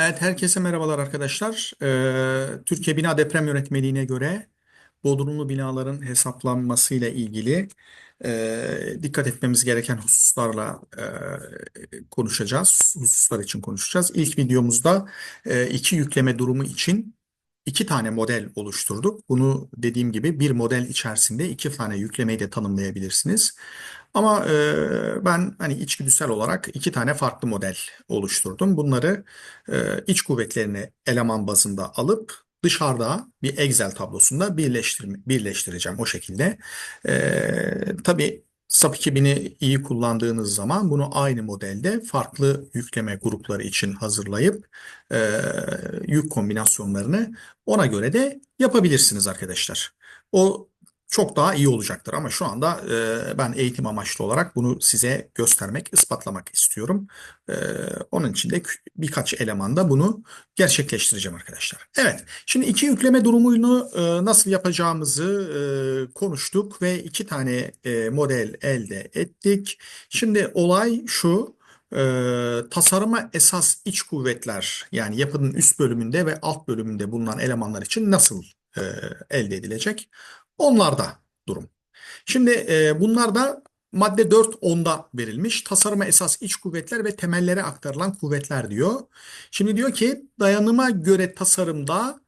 Evet, herkese merhabalar arkadaşlar. Ee, Türkiye Bina Deprem Yönetmeliğine göre bodrumlu binaların hesaplanmasıyla ilgili e, dikkat etmemiz gereken hususlarla e, konuşacağız. Hususlar için konuşacağız. İlk videomuzda e, iki yükleme durumu için iki tane model oluşturduk. Bunu dediğim gibi bir model içerisinde iki tane yüklemeyi de tanımlayabilirsiniz. Ama e, ben hani içgüdüsel olarak iki tane farklı model oluşturdum. Bunları e, iç kuvvetlerini eleman bazında alıp dışarıda bir Excel tablosunda birleştirme, birleştireceğim o şekilde. E, tabii SAP 2000'i iyi kullandığınız zaman bunu aynı modelde farklı yükleme grupları için hazırlayıp e, yük kombinasyonlarını ona göre de yapabilirsiniz arkadaşlar. O çok daha iyi olacaktır ama şu anda e, ben eğitim amaçlı olarak bunu size göstermek, ispatlamak istiyorum. E, onun için de birkaç elemanda bunu gerçekleştireceğim arkadaşlar. Evet, şimdi iki yükleme durumunu e, nasıl yapacağımızı e, konuştuk ve iki tane e, model elde ettik. Şimdi olay şu. E, tasarıma esas iç kuvvetler yani yapının üst bölümünde ve alt bölümünde bulunan elemanlar için nasıl e, elde edilecek? Onlarda durum. Şimdi e, bunlar da madde 4.10'da verilmiş. Tasarıma esas iç kuvvetler ve temellere aktarılan kuvvetler diyor. Şimdi diyor ki dayanıma göre tasarımda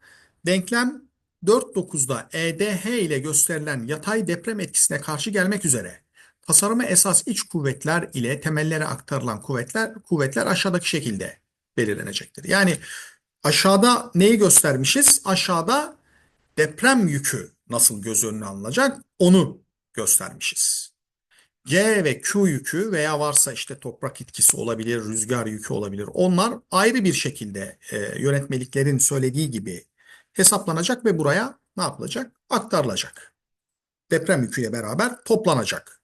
denklem 4.9'da EDH ile gösterilen yatay deprem etkisine karşı gelmek üzere tasarıma esas iç kuvvetler ile temellere aktarılan kuvvetler kuvvetler aşağıdaki şekilde belirlenecektir. Yani aşağıda neyi göstermişiz? Aşağıda deprem yükü nasıl göz önüne alınacak onu göstermişiz. G ve Q yükü veya varsa işte toprak etkisi olabilir, rüzgar yükü olabilir. Onlar ayrı bir şekilde e, yönetmeliklerin söylediği gibi hesaplanacak ve buraya ne yapılacak? Aktarılacak. Deprem yüküyle beraber toplanacak.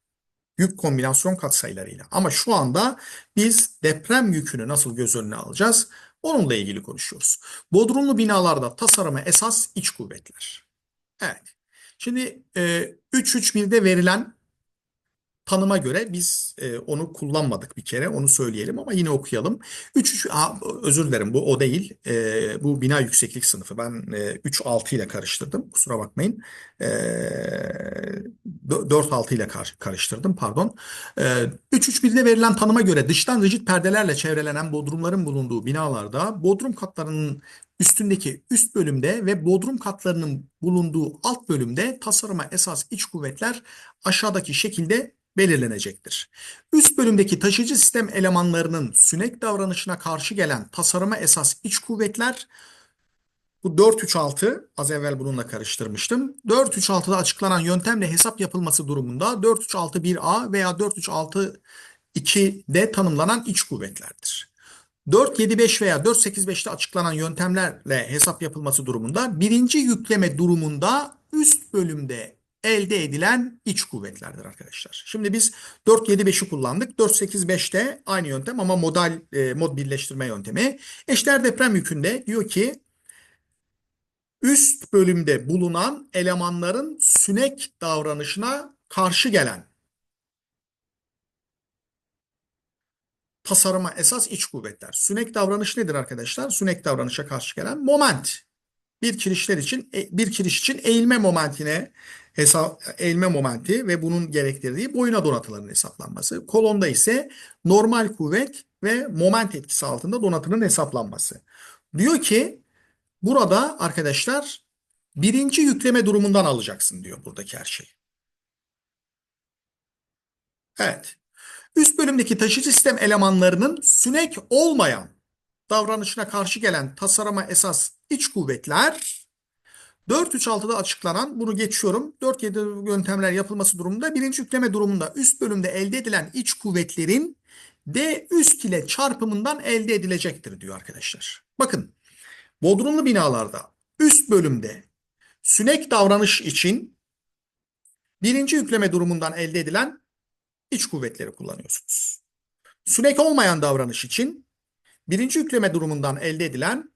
Yük kombinasyon katsayılarıyla. Ama şu anda biz deprem yükünü nasıl göz önüne alacağız? Onunla ilgili konuşuyoruz. Bodrumlu binalarda tasarıma esas iç kuvvetler. Evet. Şimdi e, 3.3.1'de verilen tanıma göre biz e, onu kullanmadık bir kere onu söyleyelim ama yine okuyalım. 3 3 a, özür dilerim bu o değil. E, bu bina yükseklik sınıfı. Ben e, 3 6 ile karıştırdım. Kusura bakmayın. E, 4 6 ile kar, karıştırdım pardon. E, 3 3 1'de verilen tanıma göre dıştan rigid perdelerle çevrelenen bodrumların bulunduğu binalarda bodrum katlarının üstündeki üst bölümde ve bodrum katlarının bulunduğu alt bölümde tasarıma esas iç kuvvetler aşağıdaki şekilde belirlenecektir. Üst bölümdeki taşıyıcı sistem elemanlarının sünek davranışına karşı gelen tasarıma esas iç kuvvetler bu 4-3-6 az evvel bununla karıştırmıştım. 4-3-6'da açıklanan yöntemle hesap yapılması durumunda 4-3-6-1A veya 4-3-6-2'de tanımlanan iç kuvvetlerdir. 4-7-5 veya 4-8-5'te açıklanan yöntemlerle hesap yapılması durumunda birinci yükleme durumunda üst bölümde elde edilen iç kuvvetlerdir arkadaşlar. Şimdi biz 4-7-5'i kullandık. 4-8-5'te aynı yöntem ama modal e, mod birleştirme yöntemi. Eşler deprem yükünde diyor ki üst bölümde bulunan elemanların sünek davranışına karşı gelen tasarıma esas iç kuvvetler. Sünek davranış nedir arkadaşlar? Sünek davranışa karşı gelen moment. Bir kirişler için e, bir kiriş için eğilme momentine hesap eğilme momenti ve bunun gerektirdiği boyuna donatıların hesaplanması. Kolonda ise normal kuvvet ve moment etkisi altında donatının hesaplanması. Diyor ki burada arkadaşlar birinci yükleme durumundan alacaksın diyor buradaki her şey. Evet. Üst bölümdeki taşıyıcı sistem elemanlarının sünek olmayan davranışına karşı gelen tasarıma esas iç kuvvetler 4.3.6'da açıklanan bunu geçiyorum. 4.7 yöntemler yapılması durumunda birinci yükleme durumunda üst bölümde elde edilen iç kuvvetlerin D üst ile çarpımından elde edilecektir diyor arkadaşlar. Bakın bodrumlu binalarda üst bölümde sünek davranış için birinci yükleme durumundan elde edilen iç kuvvetleri kullanıyorsunuz. Sünek olmayan davranış için birinci yükleme durumundan elde edilen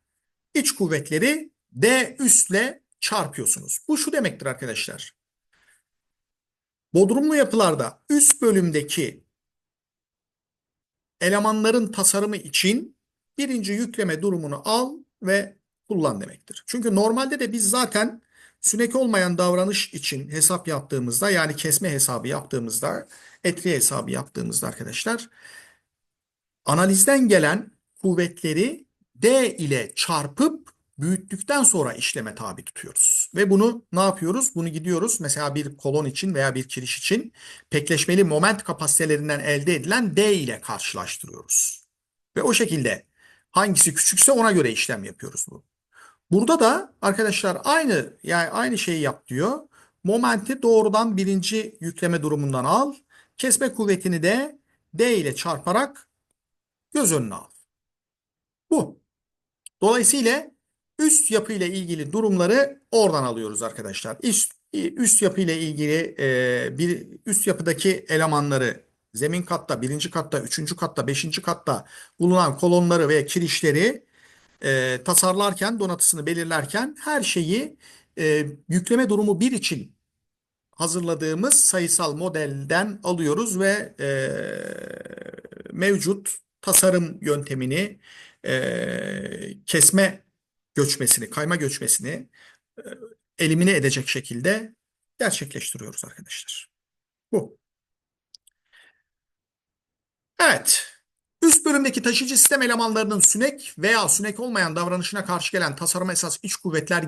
iç kuvvetleri D üstle çarpıyorsunuz. Bu şu demektir arkadaşlar. Bodrumlu yapılarda üst bölümdeki elemanların tasarımı için birinci yükleme durumunu al ve kullan demektir. Çünkü normalde de biz zaten sünek olmayan davranış için hesap yaptığımızda yani kesme hesabı yaptığımızda etri hesabı yaptığımızda arkadaşlar analizden gelen kuvvetleri D ile çarpıp büyüttükten sonra işleme tabi tutuyoruz. Ve bunu ne yapıyoruz? Bunu gidiyoruz mesela bir kolon için veya bir kiriş için pekleşmeli moment kapasitelerinden elde edilen D ile karşılaştırıyoruz. Ve o şekilde hangisi küçükse ona göre işlem yapıyoruz bu. Burada da arkadaşlar aynı yani aynı şeyi yap diyor. Momenti doğrudan birinci yükleme durumundan al. Kesme kuvvetini de D ile çarparak göz önüne al. Bu. Dolayısıyla üst yapı ile ilgili durumları oradan alıyoruz arkadaşlar. Üst, üst yapı ile ilgili e, bir üst yapıdaki elemanları zemin katta, birinci katta, üçüncü katta, beşinci katta bulunan kolonları ve kirişleri e, tasarlarken, donatısını belirlerken her şeyi e, yükleme durumu 1 için hazırladığımız sayısal modelden alıyoruz ve e, mevcut tasarım yöntemini e, kesme göçmesini, kayma göçmesini e, elimine edecek şekilde gerçekleştiriyoruz arkadaşlar. Bu. Evet. Üst bölümdeki taşıyıcı sistem elemanlarının sünek veya sünek olmayan davranışına karşı gelen tasarım esas iç kuvvetler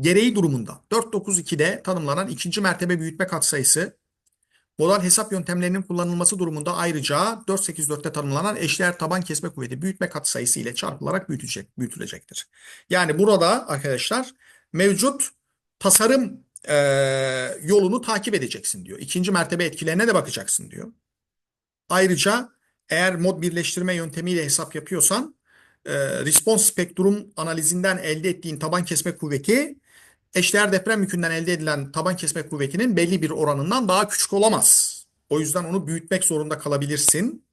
gereği durumunda 492'de tanımlanan ikinci mertebe büyütme katsayısı modal hesap yöntemlerinin kullanılması durumunda ayrıca 484'te tanımlanan eşdeğer taban kesme kuvveti büyütme katsayısı ile çarpılarak büyütecek, büyütülecektir. Yani burada arkadaşlar mevcut tasarım e, yolunu takip edeceksin diyor. İkinci mertebe etkilerine de bakacaksın diyor. Ayrıca eğer mod birleştirme yöntemiyle hesap yapıyorsan e, response spektrum analizinden elde ettiğin taban kesme kuvveti eşdeğer deprem yükünden elde edilen taban kesme kuvvetinin belli bir oranından daha küçük olamaz. O yüzden onu büyütmek zorunda kalabilirsin.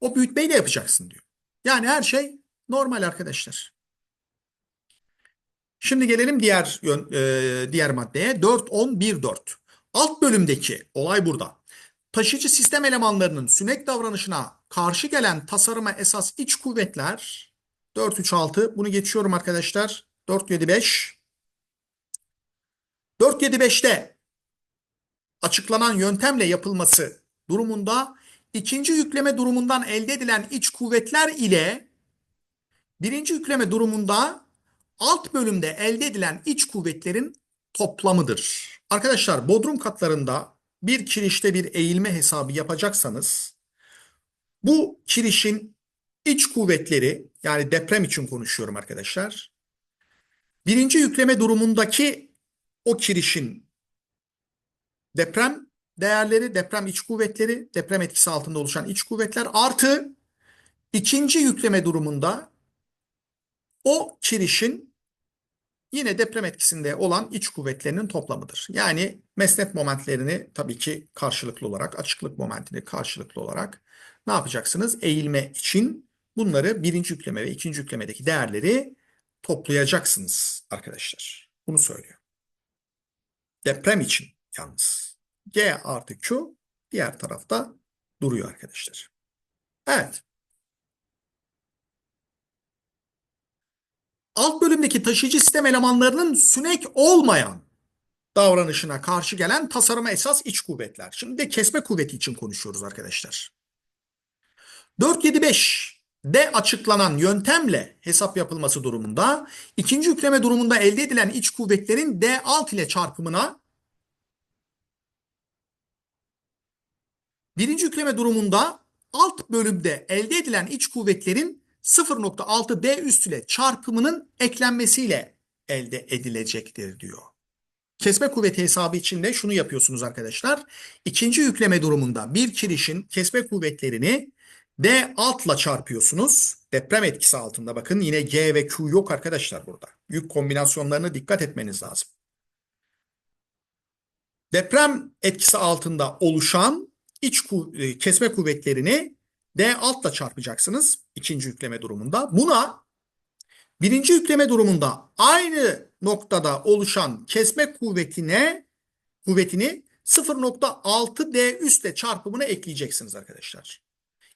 O büyütmeyi de yapacaksın diyor. Yani her şey normal arkadaşlar. Şimdi gelelim diğer e, diğer maddeye 4 10 1 4. Alt bölümdeki olay burada. Taşıyıcı sistem elemanlarının sünek davranışına karşı gelen tasarıma esas iç kuvvetler 4 3 6 bunu geçiyorum arkadaşlar. 4 7 5 475'te açıklanan yöntemle yapılması durumunda ikinci yükleme durumundan elde edilen iç kuvvetler ile birinci yükleme durumunda alt bölümde elde edilen iç kuvvetlerin toplamıdır. Arkadaşlar bodrum katlarında bir kirişte bir eğilme hesabı yapacaksanız bu kirişin iç kuvvetleri yani deprem için konuşuyorum arkadaşlar. Birinci yükleme durumundaki o kirişin deprem değerleri, deprem iç kuvvetleri, deprem etkisi altında oluşan iç kuvvetler artı ikinci yükleme durumunda o kirişin yine deprem etkisinde olan iç kuvvetlerinin toplamıdır. Yani mesnet momentlerini tabii ki karşılıklı olarak, açıklık momentini karşılıklı olarak ne yapacaksınız? Eğilme için bunları birinci yükleme ve ikinci yüklemedeki değerleri toplayacaksınız arkadaşlar. Bunu söylüyor. Deprem için yalnız. G artı Q diğer tarafta duruyor arkadaşlar. Evet. Alt bölümdeki taşıyıcı sistem elemanlarının sünek olmayan davranışına karşı gelen tasarıma esas iç kuvvetler. Şimdi de kesme kuvveti için konuşuyoruz arkadaşlar. 475 de açıklanan yöntemle hesap yapılması durumunda ikinci yükleme durumunda elde edilen iç kuvvetlerin D alt ile çarpımına birinci yükleme durumunda alt bölümde elde edilen iç kuvvetlerin 0.6 D üst ile çarpımının eklenmesiyle elde edilecektir diyor. Kesme kuvveti hesabı için de şunu yapıyorsunuz arkadaşlar. İkinci yükleme durumunda bir kirişin kesme kuvvetlerini D altla çarpıyorsunuz. Deprem etkisi altında bakın yine G ve Q yok arkadaşlar burada. Yük kombinasyonlarına dikkat etmeniz lazım. Deprem etkisi altında oluşan iç e, kesme kuvvetlerini D altla çarpacaksınız ikinci yükleme durumunda. Buna birinci yükleme durumunda aynı noktada oluşan kesme kuvvetine kuvvetini 0.6 D üstle çarpımına ekleyeceksiniz arkadaşlar.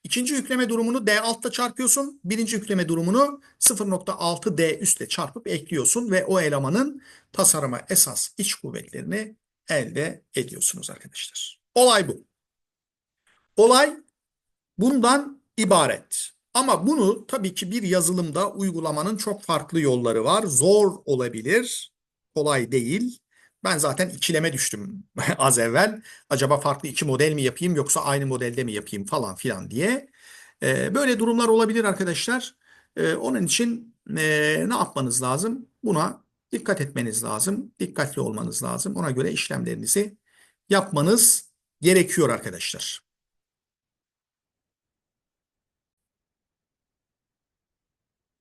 İkinci yükleme durumunu D altta çarpıyorsun. Birinci yükleme durumunu 0.6 D üstle çarpıp ekliyorsun ve o elemanın tasarıma esas iç kuvvetlerini elde ediyorsunuz arkadaşlar. Olay bu. Olay bundan ibaret. Ama bunu tabii ki bir yazılımda uygulamanın çok farklı yolları var. Zor olabilir, kolay değil. Ben zaten ikileme düştüm az evvel. Acaba farklı iki model mi yapayım yoksa aynı modelde mi yapayım falan filan diye. Ee, böyle durumlar olabilir arkadaşlar. Ee, onun için e, ne yapmanız lazım? Buna dikkat etmeniz lazım. Dikkatli olmanız lazım. Ona göre işlemlerinizi yapmanız gerekiyor arkadaşlar.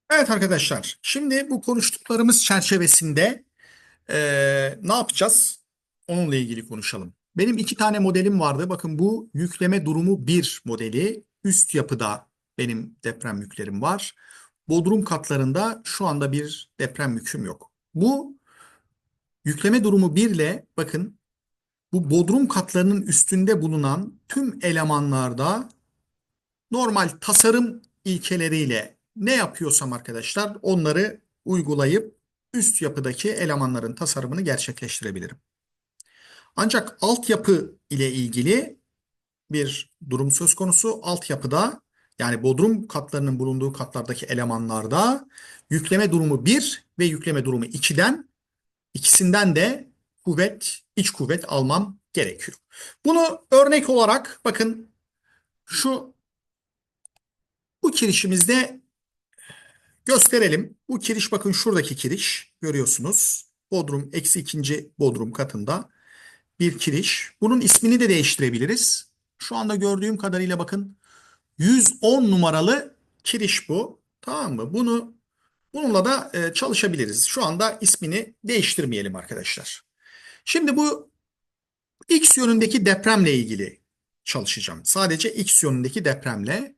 Evet arkadaşlar, şimdi bu konuştuklarımız çerçevesinde eee, ne yapacağız? Onunla ilgili konuşalım. Benim iki tane modelim vardı. Bakın bu yükleme durumu 1 modeli. Üst yapıda benim deprem yüklerim var. Bodrum katlarında şu anda bir deprem yüküm yok. Bu yükleme durumu 1 ile bakın bu bodrum katlarının üstünde bulunan tüm elemanlarda normal tasarım ilkeleriyle ne yapıyorsam arkadaşlar onları uygulayıp üst yapıdaki elemanların tasarımını gerçekleştirebilirim. Ancak altyapı ile ilgili bir durum söz konusu. Altyapıda yani bodrum katlarının bulunduğu katlardaki elemanlarda yükleme durumu 1 ve yükleme durumu 2'den ikisinden de kuvvet, iç kuvvet almam gerekiyor. Bunu örnek olarak bakın şu bu kirişimizde gösterelim. Bu kiriş bakın şuradaki kiriş görüyorsunuz. Bodrum eksi ikinci bodrum katında bir kiriş. Bunun ismini de değiştirebiliriz. Şu anda gördüğüm kadarıyla bakın 110 numaralı kiriş bu. Tamam mı? Bunu bununla da e, çalışabiliriz. Şu anda ismini değiştirmeyelim arkadaşlar. Şimdi bu X yönündeki depremle ilgili çalışacağım. Sadece X yönündeki depremle.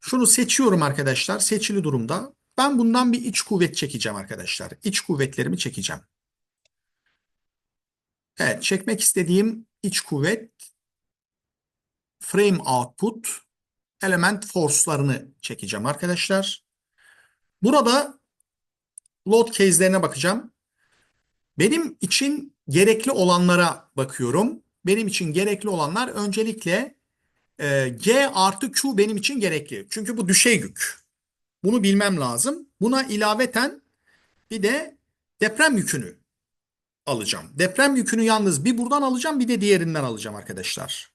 Şunu seçiyorum arkadaşlar. Seçili durumda. Ben bundan bir iç kuvvet çekeceğim arkadaşlar. İç kuvvetlerimi çekeceğim. Evet, çekmek istediğim iç kuvvet frame output element force'larını çekeceğim arkadaşlar. Burada load case'lerine bakacağım. Benim için gerekli olanlara bakıyorum. Benim için gerekli olanlar öncelikle e, G artı Q benim için gerekli. Çünkü bu düşey yük. Bunu bilmem lazım. Buna ilaveten bir de deprem yükünü alacağım. Deprem yükünü yalnız bir buradan alacağım bir de diğerinden alacağım arkadaşlar.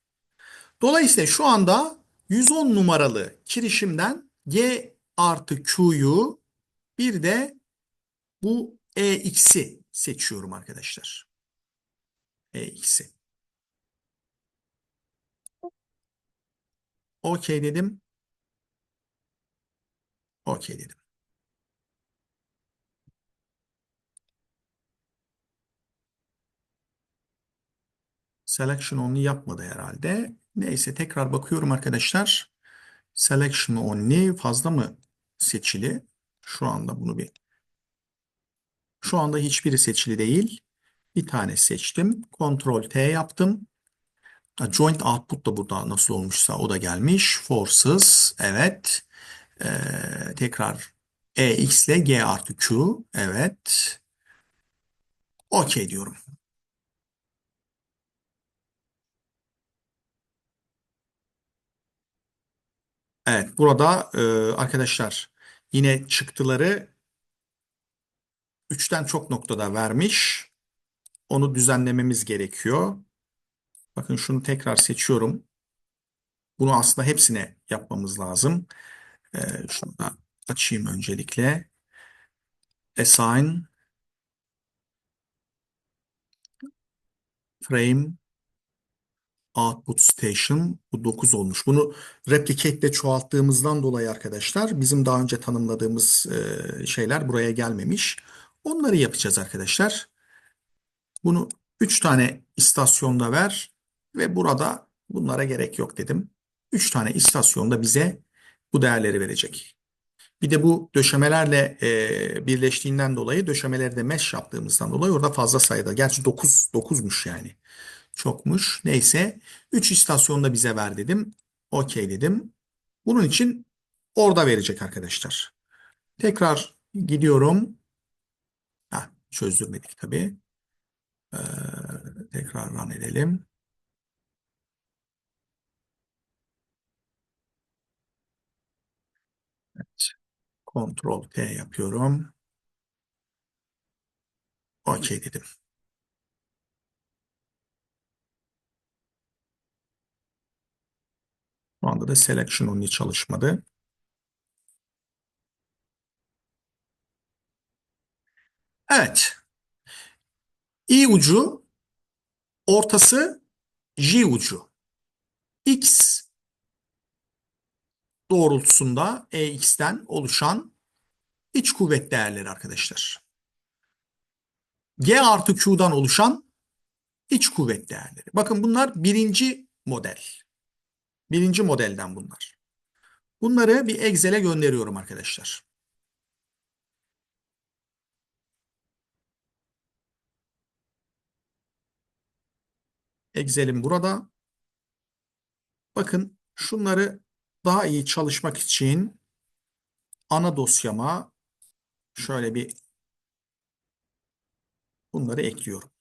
Dolayısıyla şu anda 110 numaralı kirişimden G artı Q'yu bir de bu EX'i seçiyorum arkadaşlar. EX'i. OK dedim. OK dedim. Selection only yapmadı herhalde. Neyse tekrar bakıyorum arkadaşlar. Selection only fazla mı seçili? Şu anda bunu bir şu anda hiçbiri seçili değil. Bir tane seçtim. Ctrl T yaptım. Joint output da burada nasıl olmuşsa o da gelmiş. Forces evet. Ee, tekrar EX ile G artı Q evet. OK diyorum. Evet burada e, arkadaşlar yine çıktıları 3'ten çok noktada vermiş. Onu düzenlememiz gerekiyor. Bakın şunu tekrar seçiyorum. Bunu aslında hepsine yapmamız lazım. Ee, şunu da açayım öncelikle. Assign frame output station bu 9 olmuş. Bunu replicate çoğalttığımızdan dolayı arkadaşlar bizim daha önce tanımladığımız e, şeyler buraya gelmemiş. Onları yapacağız arkadaşlar. Bunu 3 tane istasyonda ver ve burada bunlara gerek yok dedim. 3 tane istasyonda bize bu değerleri verecek. Bir de bu döşemelerle e, birleştiğinden dolayı döşemeleri de mesh yaptığımızdan dolayı orada fazla sayıda. Gerçi 9 9'muş yani. Çokmuş. Neyse 3 istasyonda bize ver dedim. Okey dedim. Bunun için orada verecek arkadaşlar. Tekrar gidiyorum. Ha, çözdürmedik tabii. Ee, tekrar run edelim. Ctrl T yapıyorum. OK dedim. Şu anda da selection only çalışmadı. Evet. I ucu, ortası J ucu. X doğrultusunda EX'ten oluşan iç kuvvet değerleri arkadaşlar. G artı Q'dan oluşan iç kuvvet değerleri. Bakın bunlar birinci model. Birinci modelden bunlar. Bunları bir Excel'e gönderiyorum arkadaşlar. Excel'im burada. Bakın şunları daha iyi çalışmak için ana dosyama şöyle bir bunları ekliyorum.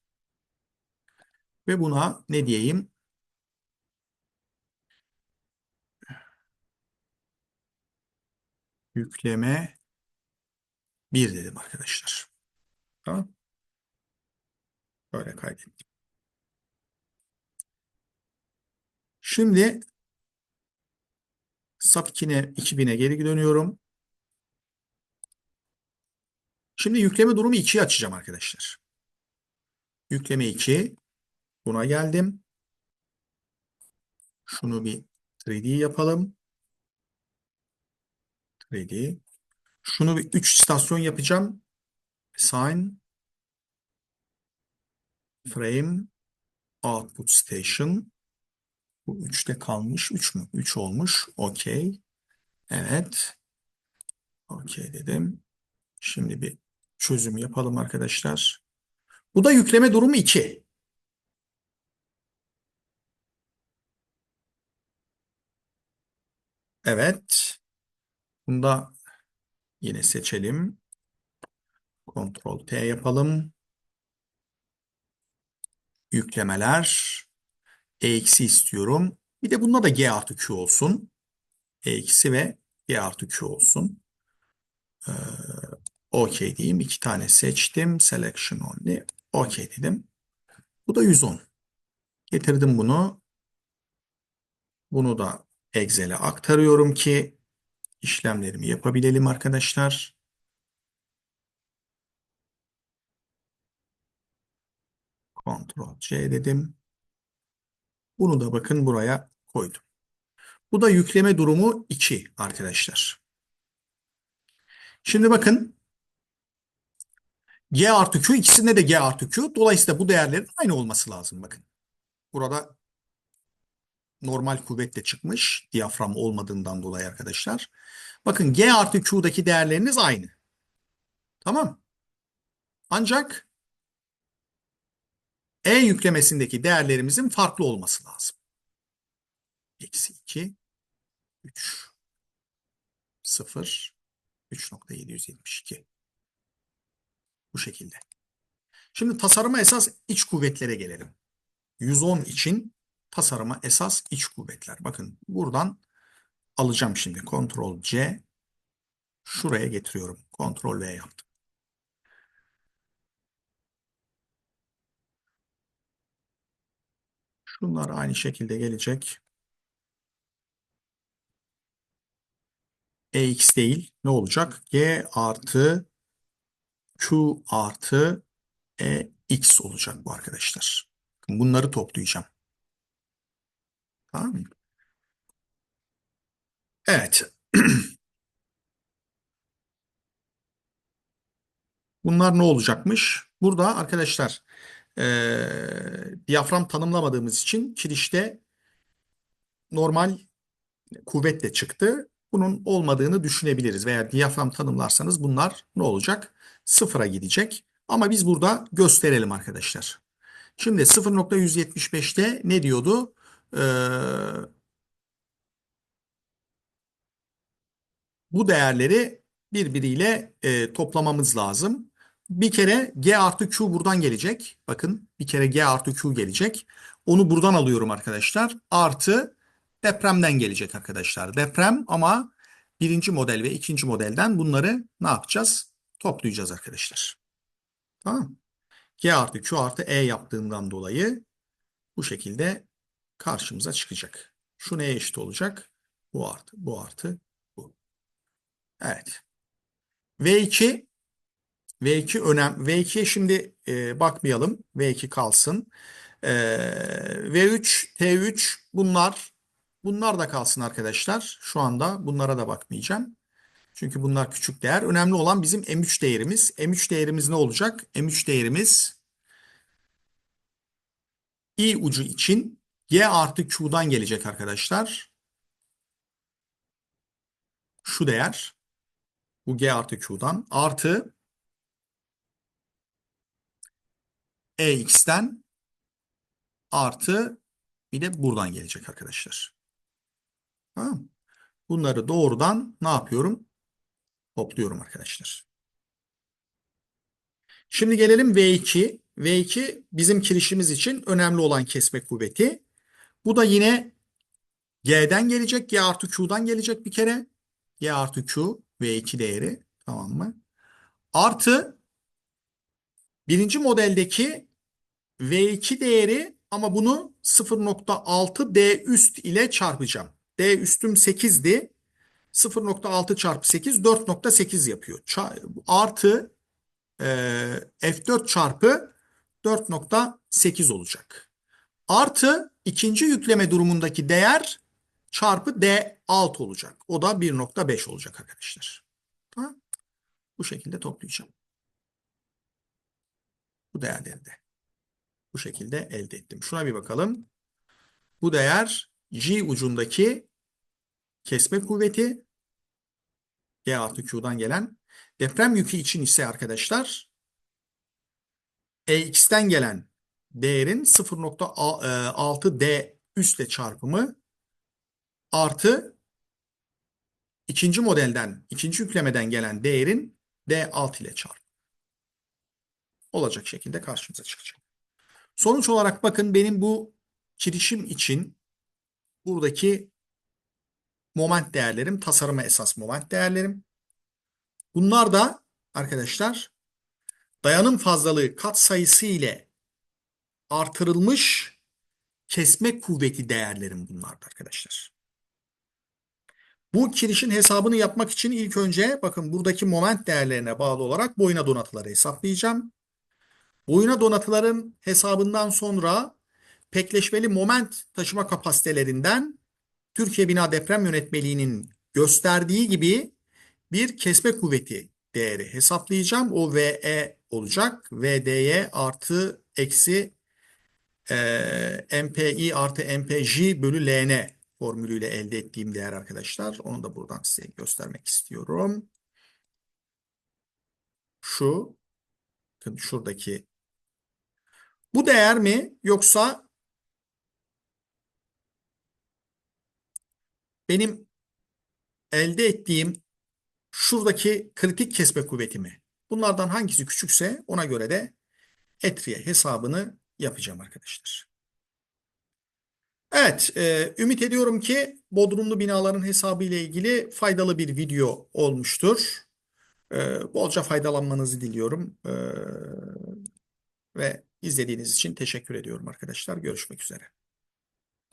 Ve buna ne diyeyim? Yükleme 1 dedim arkadaşlar. Tamam. Böyle kaydettim. Şimdi SAP 2'ne 2000'e geri dönüyorum. Şimdi yükleme durumu 2'yi açacağım arkadaşlar. Yükleme 2. Buna geldim. Şunu bir 3D yapalım. 3D. Şunu bir 3 istasyon yapacağım. Sign. Frame. Output Station. Bu 3'te kalmış. 3 mü? 3 olmuş. OK. Evet. OK dedim. Şimdi bir çözüm yapalım arkadaşlar. Bu da yükleme durumu 2. Evet. Bunu da yine seçelim. Ctrl T yapalım. Yüklemeler. E istiyorum. Bir de bunda da G artı Q olsun. E ve G artı Q olsun. Ee, OK diyeyim. İki tane seçtim. Selection only. OK dedim. Bu da 110. Getirdim bunu. Bunu da Excel'e aktarıyorum ki işlemlerimi yapabilelim arkadaşlar. Ctrl C dedim. Bunu da bakın buraya koydum. Bu da yükleme durumu 2 arkadaşlar. Şimdi bakın G artı Q ikisinde de G artı Q. Dolayısıyla bu değerlerin aynı olması lazım bakın. Burada normal kuvvetle çıkmış. Diyafram olmadığından dolayı arkadaşlar. Bakın G artı Q'daki değerleriniz aynı. Tamam. Ancak E yüklemesindeki değerlerimizin farklı olması lazım. Eksi 2, 3, 0, 3.772. Bu şekilde. Şimdi tasarıma esas iç kuvvetlere gelelim. 110 için tasarıma esas iç kuvvetler. Bakın buradan alacağım şimdi. Ctrl C şuraya getiriyorum. Ctrl V yaptım. Şunlar aynı şekilde gelecek. EX değil. Ne olacak? G artı Q artı EX olacak bu arkadaşlar. Bunları toplayacağım. Tamam mı? Evet. Bunlar ne olacakmış? Burada arkadaşlar e, diyafram tanımlamadığımız için kirişte normal kuvvetle çıktı. Bunun olmadığını düşünebiliriz veya diyafram tanımlarsanız bunlar ne olacak? Sıfıra gidecek. Ama biz burada gösterelim arkadaşlar. Şimdi 0.175'te ne diyordu? Ee, bu değerleri birbiriyle e, toplamamız lazım. Bir kere G artı Q buradan gelecek. Bakın bir kere G artı Q gelecek. Onu buradan alıyorum arkadaşlar. Artı depremden gelecek arkadaşlar. Deprem ama birinci model ve ikinci modelden bunları ne yapacağız? Toplayacağız arkadaşlar. Tamam. G artı Q artı E yaptığından dolayı bu şekilde karşımıza çıkacak. Şu neye eşit olacak? Bu artı, bu artı, bu. Evet. V2 V2 önem. V2'ye şimdi e, bakmayalım. V2 kalsın. E, V3, T3 bunlar bunlar da kalsın arkadaşlar. Şu anda bunlara da bakmayacağım. Çünkü bunlar küçük değer. Önemli olan bizim M3 değerimiz. M3 değerimiz ne olacak? M3 değerimiz i ucu için y artı q'dan gelecek arkadaşlar. Şu değer bu g artı q'dan artı ex'ten artı bir de buradan gelecek arkadaşlar. Tamam? Bunları doğrudan ne yapıyorum? Topluyorum arkadaşlar. Şimdi gelelim V2. V2 bizim kirişimiz için önemli olan kesme kuvveti. Bu da yine G'den gelecek. G artı Q'dan gelecek bir kere. G artı Q V2 değeri. Tamam mı? Artı birinci modeldeki V2 değeri ama bunu 0.6 D üst ile çarpacağım. D üstüm 8'di. 0.6 çarpı 8 4.8 yapıyor. Artı e, F4 çarpı 4.8 olacak. Artı ikinci yükleme durumundaki değer çarpı D6 olacak. O da 1.5 olacak arkadaşlar. Tamam. Bu şekilde toplayacağım. Bu değerleri de bu şekilde elde ettim. Şuna bir bakalım. Bu değer G ucundaki kesme kuvveti G artı Q'dan gelen deprem yükü için ise arkadaşlar EX'ten gelen değerin 0.6D üstle çarpımı artı ikinci modelden, ikinci yüklemeden gelen değerin D6 ile çarpımı olacak şekilde karşımıza çıkacak. Sonuç olarak bakın benim bu kirişim için buradaki moment değerlerim, tasarıma esas moment değerlerim. Bunlar da arkadaşlar dayanım fazlalığı kat sayısı ile artırılmış kesme kuvveti değerlerim bunlardı arkadaşlar. Bu kirişin hesabını yapmak için ilk önce bakın buradaki moment değerlerine bağlı olarak boyuna donatıları hesaplayacağım. Boyuna donatıların hesabından sonra pekleşmeli moment taşıma kapasitelerinden Türkiye Bina Deprem Yönetmeliği'nin gösterdiği gibi bir kesme kuvveti değeri hesaplayacağım. O VE olacak. VDY artı eksi e, MPI artı MPJ bölü LN formülüyle elde ettiğim değer arkadaşlar. Onu da buradan size göstermek istiyorum. Şu şuradaki bu değer mi yoksa benim elde ettiğim şuradaki kritik kesme kuvveti mi? Bunlardan hangisi küçükse ona göre de etriye hesabını yapacağım arkadaşlar. Evet, e, ümit ediyorum ki bodrumlu binaların hesabı ile ilgili faydalı bir video olmuştur. E, bolca faydalanmanızı diliyorum. E, ve izlediğiniz için teşekkür ediyorum arkadaşlar. Görüşmek üzere.